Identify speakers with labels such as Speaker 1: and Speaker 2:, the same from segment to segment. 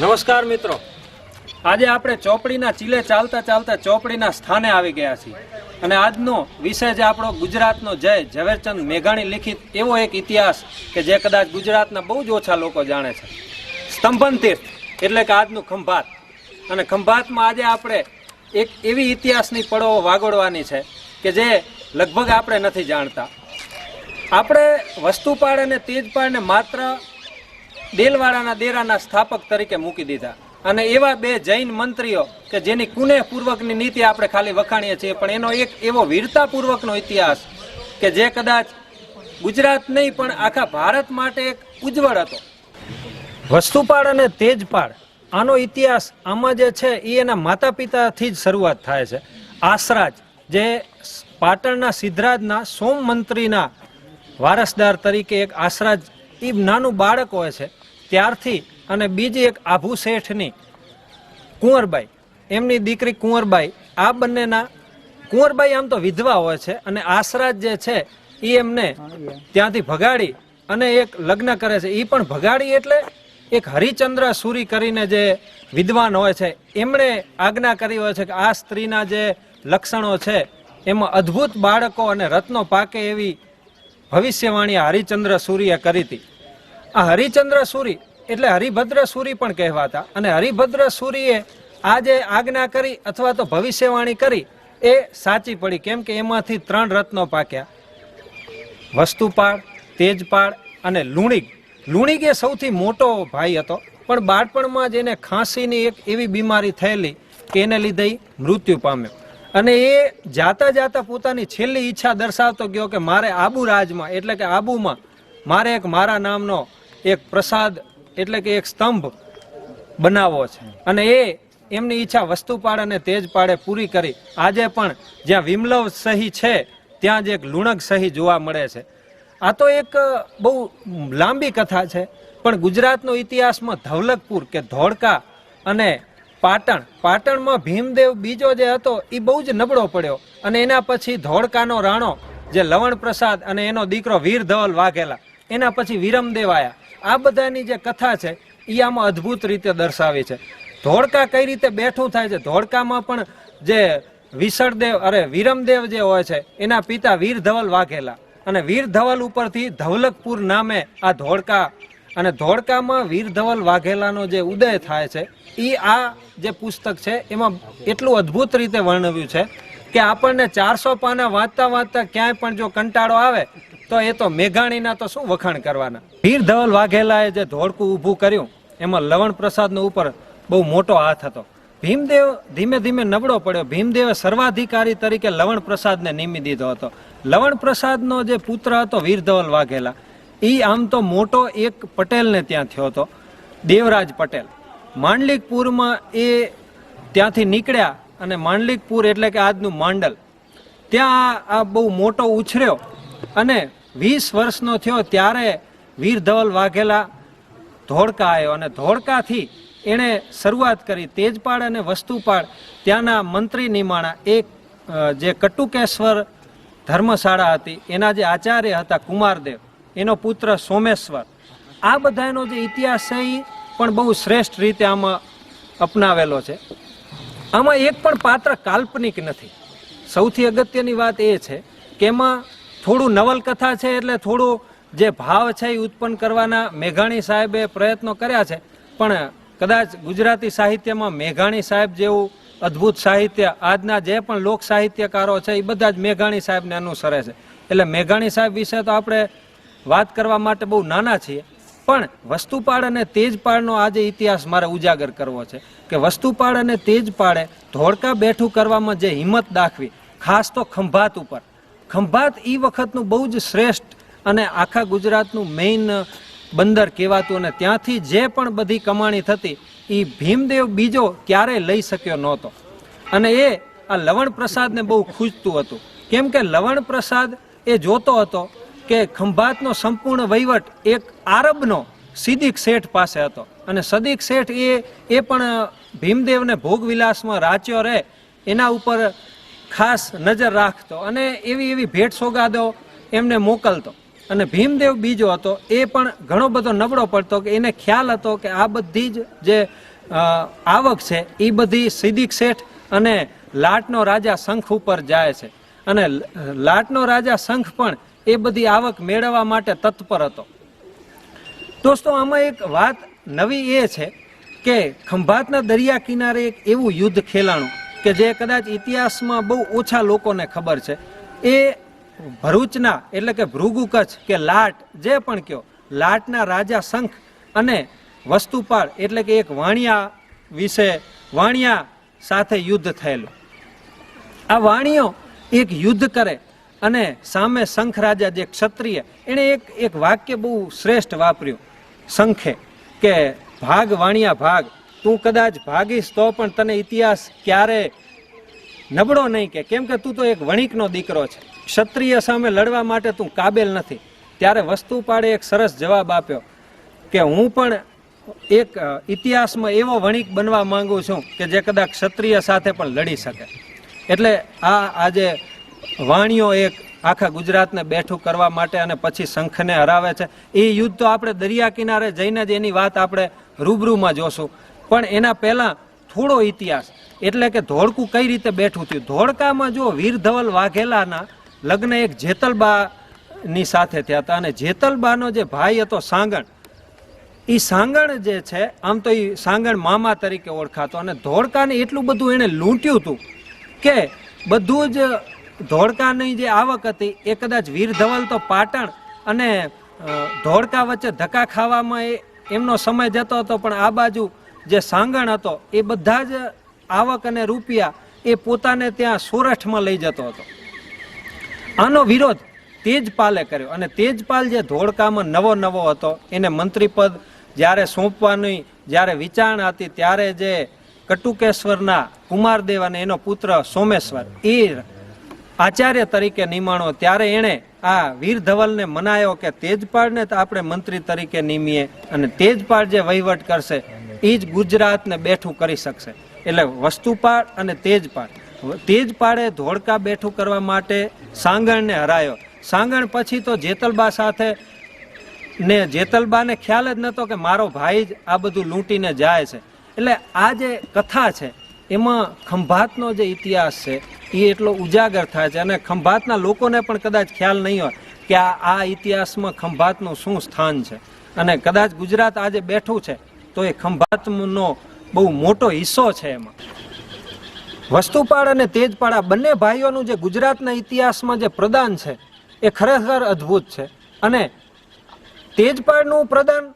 Speaker 1: નમસ્કાર મિત્રો. આજે આપણે ચોપડીના ચીલે ચાલતા ચાલતા ચોપડીના સ્થાને આવી ગયા છીએ. અને આજનો વિષય જે આપણો ગુજરાતનો જય. ઝવેરચંદ મેઘાણી લિખિત એવો એક ઇતિહાસ કે જે કદાચ ગુજરાતના બહુ જ ઓછા લોકો જાણે છે. સ્તંભન તીર્થ એટલે કે આજનું ખંભાત. અને ખંભાતમાં આજે આપણે એક એવી ઇતિહાસની પળો વાગોડવાની છે કે જે લગભગ આપણે નથી જાણતા. આપણે વસ્તુપાળ અને તેજપાળને માત્ર દેલવાડાના દેરાના સ્થાપક તરીકે મૂકી દીધા. અને એવા બે જૈન મંત્રીઓ કે જેની કુને પૂર્વકની નીતિ આપણે ખાલી વખાણીએ છીએ, પણ એનો એક એવો વીરતાપૂર્વકનો ઇતિહાસ કે જે કદાચ ગુજરાત નહીં, પણ આખા ભારત માટે એક ઉજ્જવળ હતો. વસ્તુપાળ અને તેજપાળ, આનો ઇતિહાસ આમાં જે છે એ એના માતા પિતાથી જ શરૂઆત થાય છે. આસરાજ, જે પાટણના સિદ્ધરાજના સોમ મંત્રીના વારસદાર તરીકે એક આસરાજ એ નાનું બાળક હોય છે. ત્યારથી અને બીજી એક આભુ શેઠની, કુંવરબાઈ, એમની દીકરી કુંવરબાઈ, આ બંનેના કુંવરબાઈ આમ તો વિધવા હોય છે અને આશરાજ જે છે એ એમને ત્યાંથી ભગાડી અને એક લગ્ન કરે છે. એ પણ ભગાડી એટલે એક હરિચંદ્ર સુરી કરીને જે વિદ્વાન હોય છે, એમણે આજ્ઞા કરી હોય છે કે આ સ્ત્રીના જે લક્ષણો છે, એમાં અદ્ભુત બાળકો અને રત્નો પાકે એવી ભવિષ્યવાણી હરિચંદ્ર સૂરીએ કરી હતી. આ હરિચંદ્ર સૂરી એટલે હરિભદ્ર સૂરી પણ કહેવાતા અને હરિભદ્ર સૂરીએ આ જે આજ્ઞા કરી અથવા તો ભવિષ્યવાણી કરી એ સાચી પડી કેમ કે એમાંથી ત્રણ રત્નો પાક્યા. વસ્તુપાળ, તેજપાળ અને લુણીગ. લુણીગ એ સૌથી મોટો ભાઈ હતો, પણ બાળપણમાં જ એને ખાંસીની એક એવી બીમારી થયેલી કે એને લીધે મૃત્યુ પામ્યો. અને એ જાતા જાતા પોતાની છેલ્લી ઈચ્છા દર્શાવતો ગયો કે મારે આબુ રાજમાં, એટલે કે આબુમાં મારે એક મારા નામનો એક પ્રસાદ, એટલે કે એક સ્તંભ બનાવવો છે. અને એ એમની ઈચ્છા વસ્તુપાળ અને તેજપાળે પૂરી કરી. આજે પણ જ્યાં વિમલવ સહી છે, ત્યાં જ એક લુણક સહી જોવા મળે છે. આ તો એક બહુ લાંબી કથા છે, પણ ગુજરાતનો ઇતિહાસમાં ધવલકપુર કે ધોળકા અને પાટણ. પાટણમાં ભીમદેવ બીજો જે હતો એ બહુ જ નબળો પડ્યો. અને એના પછી ધોળકાનો રાણો, જે લવણ પ્રસાદ અને એનો દીકરો વીર ધવલ વાઘેલા, એના પછી વિરમદેવ આયા. આ બધાની જે કથા છે એ આમાં અદ્ભુત રીતે દર્શાવી છે. ધોળકા કઈ રીતે બેઠું થાય છે? ધોળકામાં પણ જે વિસળદેવ, અરે વિરમદેવ જે હોય છે, એના પિતા વીર ધવલ વાઘેલા. અને વીર ધવલ ઉપરથી ધવલકપુર નામે આ ધોળકા અને ધોળકામાં વીર ધવલ વાઘેલાનો જે ઉદય થાય છે એ આ જે પુસ્તક છે, એમાં એટલું અદ્ભુત રીતે વર્ણવ્યું છે કે આપણને ચારસો પાના વાંચતા વાંચતા ક્યાંય પણ જો કંટાળો આવે, તો એ તો મેઘાણીના તો શું વખાણ કરવાના? વીર ધવલ વાઘેલાએ જે ધોળકું ઊભું કર્યું, એમાં લવણ પ્રસાદનો ઉપર બહુ મોટો હાથ હતો. ભીમદેવ ધીમે ધીમે નબળો પડ્યો. ભીમદેવે સર્વાધિકારી તરીકે લવણ પ્રસાદને નિમી દીધો હતો. લવણ પ્રસાદનો જે પુત્ર હતો વીરધવલ વાઘેલા એ આમ તો મોટો એક પટેલને ત્યાં થયો હતો, દેવરાજ પટેલ. માંડલિકપુરમાં એ ત્યાંથી નીકળ્યા અને માંડલિકપુર એટલે કે આજનું માંડલ. ત્યાં આ બહુ મોટો ઉછર્યો અને વીસ વર્ષનો થયો ત્યારે વીર ધવલ વાઘેલા ધોળકા આવ્યો અને ધોળકાથી એણે શરૂઆત કરી તેજપાળ અને વસ્તુપાળ. ત્યાંના મંત્રી નિમાણા એક જે કટુકેશ્વર ધર્મશાળા હતી, એના જે આચાર્ય હતા કુમારદેવ એનો પુત્ર સોમેશ્વર. આ બધાનો જે ઇતિહાસ છે એ પણ બહુ શ્રેષ્ઠ રીતે આમાં અપનાવેલો છે. આમાં એક પણ પાત્ર કાલ્પનિક નથી. સૌથી અગત્યની વાત એ છે કે એમાં થોડું નવલકથા છે એટલે થોડું જે ભાવ છે એ ઉત્પન્ન કરવાના મેઘાણી સાહેબે પ્રયત્નો કર્યા છે. પણ કદાચ ગુજરાતી સાહિત્યમાં મેઘાણી સાહેબ જેવું અદ્ભુત સાહિત્ય, આજના જે પણ લોક સાહિત્યકારો છે એ બધા જ મેઘાણી સાહેબને અનુસરે છે. એટલે મેઘાણી સાહેબ વિશે તો આપણે વાત કરવા માટે બહુ નાના છીએ, પણ વસ્તુપાળ અને તેજપાળનો આજે ઇતિહાસ મારે ઉજાગર કરવો છે કે વસ્તુપાળ અને તેજપાળે ધોળકા બેઠું કરવામાં જે હિંમત દાખવી, ખાસ તો ખંભાત ઉપર. ખંભાત એ વખતનું બહુ જ શ્રેષ્ઠ અને આખા ગુજરાતનું મેઇન બંદર કહેવાતું અને ત્યાંથી જે પણ બધી કમાણી થતી એ ભીમદેવ બીજો ક્યારેય લઈ શક્યો નહોતો. અને એ આ લવણ પ્રસાદને બહુ ખૂજતું હતું. કેમ કે લવણ પ્રસાદ એ જોતો હતો કે ખંભાતનો સંપૂર્ણ વહીવટ એક આરબનો સિદ્દીક શેઠ પાસે હતો. અને સદીક શેઠ એ એ પણ ભીમદેવને ભોગવિલાસમાં રાચ્યો રહે, એના ઉપર ખાસ નજર રાખતો અને એવી એવી ભેટ સોગાદો એમને મોકલતો. અને ભીમદેવ બીજો હતો, એ પણ ઘણો બધો નબળો પડતો કે એને ખ્યાલ હતો કે આ બધી જ જે આવક છે એ બધી સિદ્દીક શેઠ અને લાટનો રાજા શંખ ઉપર જાય છે. અને લાટનો રાજા શંખ પણ એ બધી આવક મેળવવા માટે તત્પર હતો. દોસ્તો, આમાં એક વાત નવી એ છે કે ખંભાતના દરિયા કિનારે એક એવું યુદ્ધ ખેલાણું કે જે કદાચ ઇતિહાસમાં બહુ ઓછા લોકોને ખબર છે, એ ભરૂચના એટલે કે ભૃગુ કચ્છ કે લાટ જે પણ કયો, લાટના રાજા શંખ અને વસ્તુપાળ એટલે કે એક વાણિયા વિશે વાણિયા સાથે યુદ્ધ થયેલું. આ વાણિયો એક યુદ્ધ કરે અને સામે શંખ રાજા જે ક્ષત્રિય, એણે એક એક વાક્ય બહુ શ્રેષ્ઠ વાપર્યું. શંખે કે, ભાગ વાણિયા ભાગ, તું કદાચ ભાગીશ તો પણ તને ઇતિહાસ ક્યારે નબળો નહીં કે. કેમ કે તું તો એક વણિકનો દીકરો છે. ક્ષત્રિય સામે લડવા માટે તું કાબેલ નથી. ત્યારે વસ્તુપાળે એક સરસ જવાબ આપ્યો કે, હું પણ એક ઇતિહાસમાં એવો વણિક બનવા માંગુ છું કે જે કદાચ ક્ષત્રિય સાથે પણ લડી શકે. એટલે આ આજે વાણીઓ એક આખા ગુજરાતને બેઠું કરવા માટે અને પછી શંખને હરાવે છે. એ યુદ્ધ તો આપણે દરિયા કિનારે જઈને જ એની વાત આપણે રૂબરૂમાં જોશું. પણ એના પહેલાં થોડો ઇતિહાસ. એટલે કે ધોળકું કઈ રીતે બેઠું થયું? ધોળકામાં જો વીર ધવલ વાઘેલાના લગ્ન એક જેતલબાની સાથે થયા હતા અને જેતલબાનો જે ભાઈ હતો સાંગણ એ સાંગણ જે છે, આમ તો એ સાંગણ મામા તરીકે ઓળખાતો. અને ધોળકાને એટલું બધું એણે લૂંટ્યું હતું કે બધું જ ધોળકાની જે આવક હતી, એ કદાચ વીર ધવલ તો પાટણ અને ધોળકા વચ્ચે ધક્કા ખાવામાં એ, એમનો સમય જતો હતો, પણ આ બાજુ જે સાંગણ હતો, એ બધા જ આવક અને રૂપિયા એ પોતાને ત્યાં સોરઠમાં લઈ જતો હતો. આનો વિરોધ તેજપાલે કર્યો અને તેજપાલ જે ધોળકામાં નવો નવો હતો, એને મંત્રીપદ જ્યારે સોંપવાની જ્યારે વિચારણા હતી, ત્યારે જે કટુકેશ્વરના કુમારદેવ અને એનો પુત્ર સોમેશ્વર, એ આચાર્ય તરીકે નિમાણો, ત્યારે એણે આ વીર ધવલને મનાયો કે તેજપાળને તો આપણે મંત્રી તરીકે નિમીએ અને તેજપાળ જે વહીવટ કરશે એ જ ગુજરાતને બેઠું કરી શકશે. એટલે વસ્તુપાળ અને તેજપાળ. તેજપાળે ધોળકા બેઠું કરવા માટે સાંગણને હરાયો. સાંગણ પછી તો જેતલબા સાથે ને જેતલબાને ખ્યાલ જ નહોતો કે મારો ભાઈ જ આ બધું લૂંટીને જાય છે. એટલે આ જે કથા છે, એમાં ખંભાતનો જે ઇતિહાસ છે એ એટલો ઉજાગર થાય છે અને ખંભાતના લોકોને પણ કદાચ ખ્યાલ નહીં હોય કે આ આ ઇતિહાસમાં ખંભાતનું શું સ્થાન છે. અને કદાચ ગુજરાત આજે બેઠું છે, તો એ ખંભાતનો બહુ મોટો હિસ્સો છે એમાં. વસ્તુપાળ અને તેજપાળા બંને ભાઈઓનું જે ગુજરાતના ઇતિહાસમાં જે પ્રદાન છે, એ ખરેખર અદ્ભુત છે. અને તેજપાળનું પ્રદાન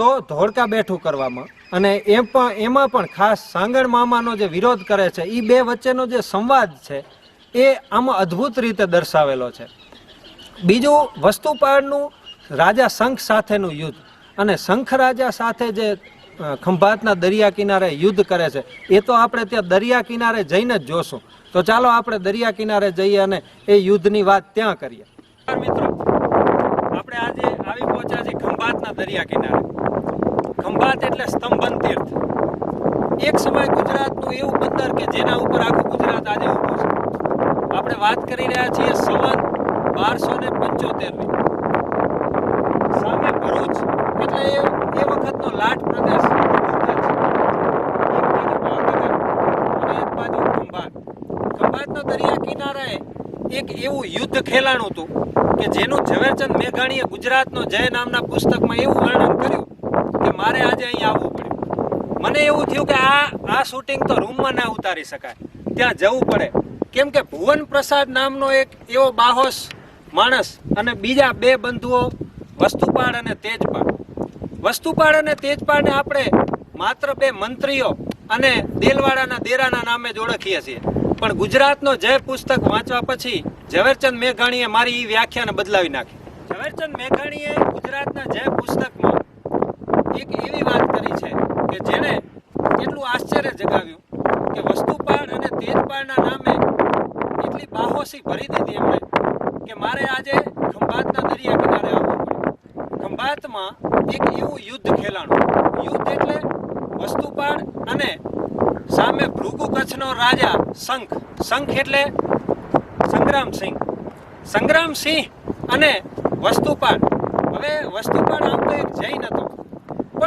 Speaker 1: તો ધોળકા બેઠું કરવામાં. અને એ પણ, એમાં પણ ખાસ સાંગણ મામાનો જે વિરોધ કરે છે એ બે વચ્ચેનો જે સંવાદ છે, એ આમાં અદ્ભુત રીતે દર્શાવેલો છે. બીજું, વસ્તુપાળનું રાજા શંખ સાથેનું યુદ્ધ. અને શંખ રાજા સાથે જે ખંભાતના દરિયા કિનારે યુદ્ધ કરે છે, એ તો આપણે ત્યાં દરિયા કિનારે જઈને જ જોશું. તો ચાલો આપણે દરિયા કિનારે જઈએ અને એ યુદ્ધની વાત ત્યાં કરીએ. મિત્રો. આપણે આજે આવી પહોંચ્યા છીએ ખંભાતના દરિયા કિનારે. ખંભાત એટલે સ્તંભન તીર્થ. એક સમય ગુજરાતનું એવું બંદર કે જેના ઉપર આખું ગુજરાત આજે ઊભું છે. આપણે વાત કરી રહ્યા છીએ સવન બારસો ને પંચોતેરની. સામે ભરૂચ, એટલે એ એ વખતનો લાટ પ્રદેશ ખંભાતનો દરિયા કિનારે એક એવું યુદ્ધ ખેલાણું હતું કે જેનું ઝવેરચંદ મેઘાણીએ ગુજરાતનો જય નામના પુસ્તકમાં એવું વર્ણન કર્યું મારે આજે અહીંયા આવવું પડ્યું. મને એવું થયું કે આ આ શૂટિંગ તો રૂમમાં ના ઉતારી શકાય. ત્યાં જવું પડે. કેમ કે ભુવન પ્રસાદ નામનો એક એવો બાહોશ માણસ અને બીજા બે બંધુઓ, વસ્તુપાળ અને તેજપાળ. વસ્તુપાળ અને તેજપાળને આપણે માત્ર બે મંત્રીઓ અને દેલવાડાના દેરાના નામે જ ઓળખીએ છીએ. પણ ગુજરાતનો જય પુસ્તક વાંચવા પછી ઝવેરચંદ મેઘાણીએ મારી એ વ્યાખ્યાને બદલાવી નાખી. ઝવેરચંદ મેઘાણીએ ગુજરાતના જય પુસ્તકમાં એક એવી વાત કરી છે કે જેણે એટલું આશ્ચર્ય જગાવ્યું કે વસ્તુપાળ અને તેજપાળના નામે એટલી બાહોશી ભરી દીધી એમણે કે મારે આજે ખંભાતના દરિયા કિનારે આવવું ખંભાતમાં એક એવું યુદ્ધ ખેલાણું, યુદ્ધ એટલે વસ્તુપાળ અને સામે ભૃગુ કચ્છનો રાજા શંખ. શંખ એટલે સંગ્રામસિંહ સંગ્રામસિંહ અને વસ્તુપાળ હવે વસ્તુપાળ આમ તો એક જૈન હતો.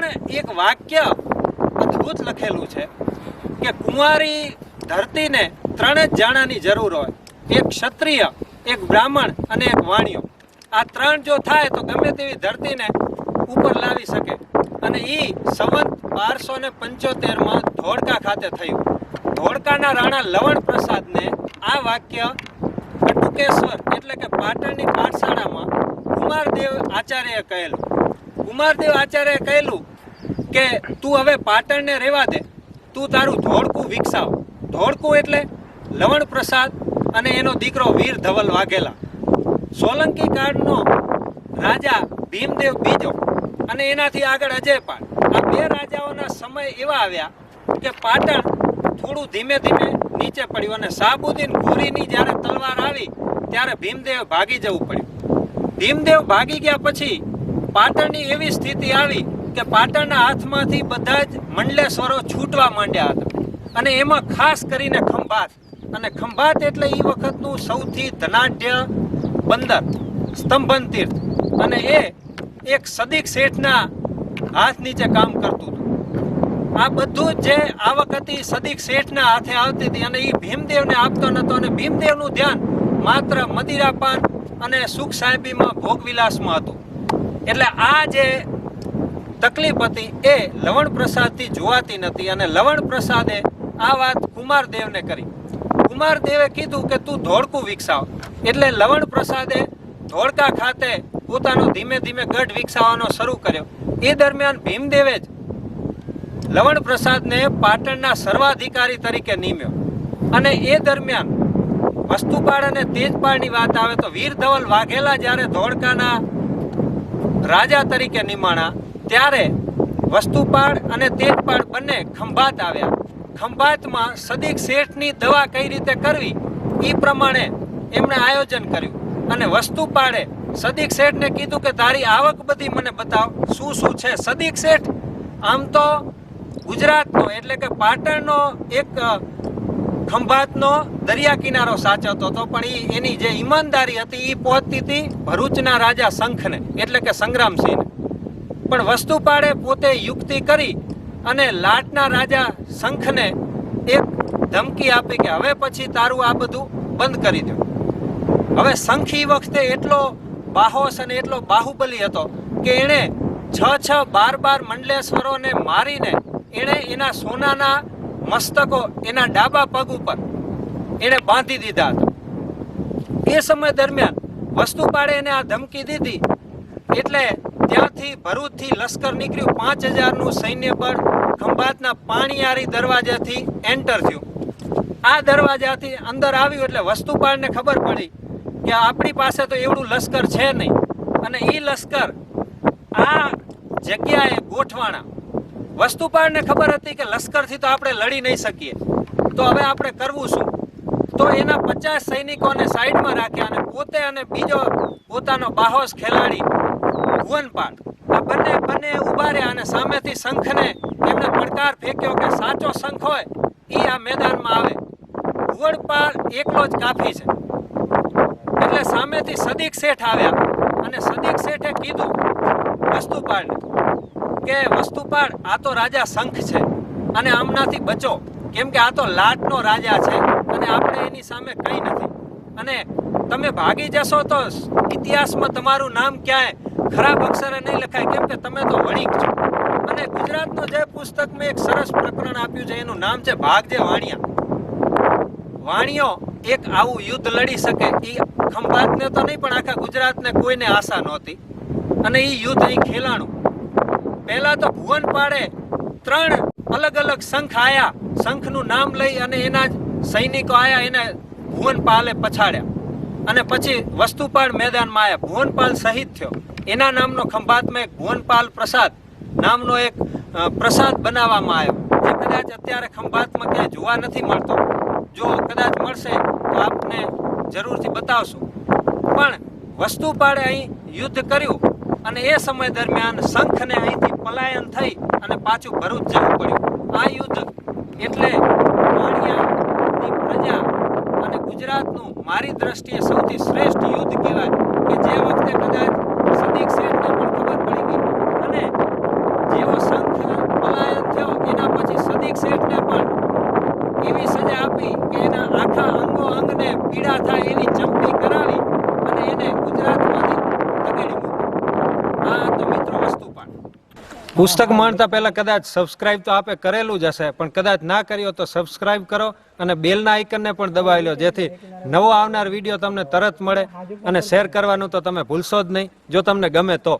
Speaker 1: પણ એક વાક્ય અદ્ભુત લખેલું છે કે કુંવારી ધરતીને ત્રણ જ જાણાની જરૂર હોય. એક ક્ષત્રિય, એક બ્રાહ્મણ અને એક વાણિયો. આ ત્રણ જો થાય તો ગમે તેવી ધરતીને ઉપર લાવી શકે. અને એ સંવત બારસો ને પંચોતેરમાં ધોળકા ખાતે થયું. ધોળકાના રાણા લવણ પ્રસાદને આ વાક્ય કટુકેશ્વર એટલે કે પાટણની પાઠશાળામાં કુમારદેવ આચાર્યએ કહેલું. કુમારદેવ આચાર્ય કહેલું કે તું હવે પાટણને રહેવા દે. તું તારું ધોળકું વિકસાવ. ધોળકું એટલે લવણ પ્રસાદ અને એનો દીકરો વીર ધવલ વાઘેલા. સોલંકી કાળનો રાજા ભીમદેવ બીજો અને એનાથી આગળ અજયપાળ આ બે રાજાઓના સમય એવા આવ્યા કે પાટણ થોડું ધીમે ધીમે નીચે પડ્યું અને સાબુદ્દીન ઘોરીની જ્યારે તલવાર આવી ત્યારે ભીમદેવ ભાગી જવું પડ્યું. ભીમદેવ ભાગી ગયા પછી પાટણની એવી સ્થિતિ આવી કે પાટણના હાથમાંથી બધા જ મંડલેશ્વરો છૂટવા માંડ્યા હતા. અને એમાં ખાસ કરીને ખંભાત. અને ખંભાત એટલે એ વખતનું સૌથી ધનાઢ્ય બંદર સ્તંભન તીર્થ અને એ એક સદીક શેઠના હાથ નીચે કામ કરતું હતું. આ બધું જ આવક હતી સદીક શેઠના હાથે આવતી હતી અને એ ભીમદેવને આપતો નહોતો અને ભીમદેવનું ધ્યાન માત્ર મદિરાપાન અને સુખ સાહેબીમાં ભોગવિલાસમાં હતું. એટલે આ જે તકલીફ હતી એ લવણ પ્રસાદથી જોવાતી નથી અને લવણ પ્રસાદે આ વાત કુમારદેવને કરી. કુમારદેવે કીધું કે તું ધોળકું વિકસાવ. એટલે લવણ પ્રસાદે ધોળકા ખાતે પોતાનો ધીમે ધીમે ગઢ વિકસાવવાનો શરૂ કર્યો. એ દરમિયાન ભીમદેવે જ લવણ પ્રસાદને પાટણના સર્વાધિકારી તરીકે નિમ્યો. અને એ દરમિયાન વસ્તુપાળ અને તેજપાળની વાત આવે તો વીર ધવલ વાઘેલા જ્યારે ધોળકાના રાજા તરીકે નિમાણા, ત્યારે વસ્તુપાળ અને તેજપાળ બંને ખંભાત આવ્યા. ખંભાતમાં સદીક શેઠની દવા કઈ રીતે કરવી એ પ્રમાણે એમણે આયોજન કર્યું. અને વસ્તુપાળે સદીક શેઠને કીધું કે, તારી આવક બધી મને બતાવ, શું શું છે? સદીક શેઠ, આમ તો ગુજરાતનો, એટલે કે પાટણનો એક ખંભાતનો દરિયા કિનારો સાચવતો હતો, પણ એની જે ઈમાનદારી હતી એ પહોંચતી હતી ભરૂચના રાજા શંખને, એટલે કે સંગ્રામસિંહને. પણ વસ્તુપાળે પોતે યુક્તિ કરી અને લાટના રાજા શંખને એક ધમકી આપી કે હવે પછી તારું આ બધું બંધ કરી દો. હવે શંખી વખતે એટલો બાહોશ અને એટલો બાહુબલી હતો કે એણે છ છ બાર બાર મંડલેશ્વરોને મારીને એણે એના સોનાના મસ્તકો એના ડાબા પગ ઉપર એણે બાંધી દીધા હતા. એ સમય દરમિયાન વસ્તુપાળે એને આ ધમકી દીધી. એટલે ત્યાંથી ભરૂચથી લશ્કર નીકળ્યું. પાંચ હજારનું સૈન્ય બળ ખંભાતના પાણીયારી દરવાજાથી એન્ટર થયું. આ દરવાજાથી અંદર આવ્યું એટલે વસ્તુપાળને ખબર પડી કે આપણી પાસે તો એવડું લશ્કર છે નહીં. અને એ લશ્કર આ જગ્યાએ ગોઠવાણા વસ્તુપાળને ખબર હતી કે લશ્કરથી તો આપણે લડી નહીં શકીએ. તો હવે આપણે કરવું શું? તો એના પચાસ સૈનિકોને સાઈડમાં રાખ્યા અને પોતે અને બીજો પોતાનો બાહોશ ખેલાડી ભુવનપાળ આ બંને બંને ઊભા રહ્યા અને સામેથી શંખને એમણે પડકાર ફેંક્યો કે સાચો શંખ હોય એ આ મેદાનમાં આવે. ભુવનપાળ એકલો જ કાફી છે. એટલે સામેથી સદીક શેઠ આવ્યા. અને સદીક શેઠે કીધું, વસ્તુપાળને કે વસ્તુપાળ આ તો રાજા શંખ છે. અને આમનાથી બચો. કેમ કે આ તો લાટનો રાજા છે અને આપણે એની સામે કંઈ નથી. અને તમે ભાગી જશો તો ઇતિહાસમાં તમારું નામ ક્યાંય ખરાબ અક્ષરે નહીં લખાય, કેમ કે તમે તો વણિક છો. અને ગુજરાતનું જે પુસ્તક મેં એક સરસ પ્રકરણ આપ્યું છે, એનું નામ છે ભાગજે વાણિયા. વાણિયો એક આવું યુદ્ધ લડી શકે એ ખંભાતને તો નહીં, પણ આખા ગુજરાતને કોઈને આશા નહોતી. અને એ યુદ્ધ અહીં ખેલાણું. પહેલા તો ભુવન પાડે ત્રણ અલગ અલગ શંખ આયા. શંખનું નામ લઈ અને એના જ સૈનિકો આયા, એને ભુવનપાલે પછાડ્યા. અને પછી વસ્તુપાળ મેદાનમાં આવ્યા ભુવનપાલ શહીદ થયો. એના નામનો ખંભાતમાં એક ભુવનપાલ પ્રસાદ નામનો એક પ્રસાદ બનાવવામાં આવ્યો. જે કદાચ અત્યારે ખંભાતમાં ક્યાંય જોવા નથી મળતો. જો કદાચ મળશે તો આપને જરૂરથી બતાવશું. પણ વસ્તુપાળે અહીં યુદ્ધ કર્યું અને એ સમય દરમિયાન શંખને અહીંથી પલાયન થઈ અને પાછું ભરૂચ જવું પડ્યું. આ યુદ્ધ એટલે વાણિયાની પ્રજા અને ગુજરાતનું મારી દ્રષ્ટિએ સૌથી શ્રેષ્ઠ યુદ્ધ કહેવાય કે જે વખતે કદાચ સદીક શેઠને પણ ખબર પડી ગઈ. અને જેવો સંઘ પલાયન થયો, એના પછી સદીક શેઠને પણ એવી સજા આપી કે એના આખા અંગો અંગને પીડા થાય એવી ચમકી કરાવી પુસ્તક માણતા પહેલા કદાચ સબસ્ક્રાઇબ તો આપે કરેલું જ હશે, પણ કદાચ ના કર્યો તો સબસ્ક્રાઇબ કરો અને બેલના આઇકનને પણ દબાવી લો, જેથી નવો આવનાર વીડિયો તમને તરત મળે અને શેર કરવાનું તો તમે ભૂલશો જ નહીં. જો તમને ગમે તો.